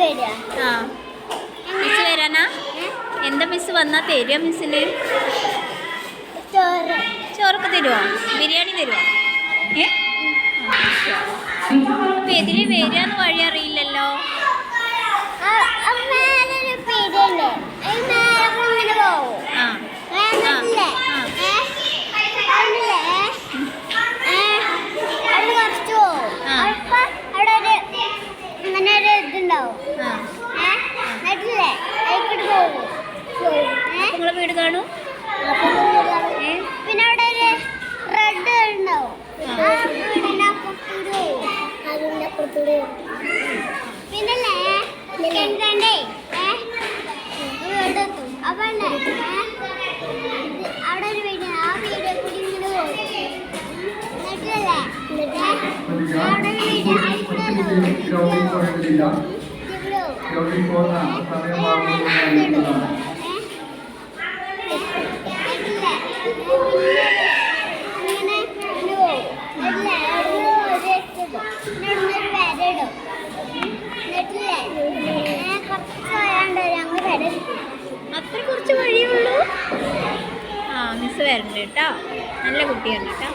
ആ. മിസ് വരാനാ? എന്താ മിസ് വന്നാ? തരുക മിസ്സിന് ചോറ്. ചോറൊക്കെ തരുമോ ബിരിയാണി തരുമോ ഏ? അപ്പൊ എതിരെ എന്ന് വഴി അറിയില്ലല്ലോ മേലൊരു പീടിയുണ്ട് ഈ മേലെ ഇങ്ങനെ പോവും ആ വേണ്ടല്ലേ ആ. കണ്ടില്ലേ ഏ അവിടെ കുറച്ച് പോവും ആ. അപ്പൊ അവിടെ ഒരു ഇങ്ങനെ ഒരു ഇതുണ്ടാവും ആ ഏ എന്നിട്ടില്ലേ അതിൽക്കൂടി പോകും ഏ നിങ്ങളെ വീട് കാണൂ. പിന്നെ അവിടെ ഒരു റെഡ് ഉണ്ടാവും. പിന്നല്ലേ? അപ്പൊ അവിടെ ഒരു വീട് ആ വീട് കൂടി ഇങ്ങനെ പോകും എന്നിട്ടല്ലേ? അവിടെ ഒരു വീട് അതിലൂടെ ഗ്രൗണ്ടിൽ പോകുന്ന സമയമാകുമ്പോൾ കുറച്ച് വഴിയേ ഉള്ളൂ ആ മിസ് വരണ്ട കേട്ടോ. നല്ല കുട്ടിയാണ് കേട്ടോ.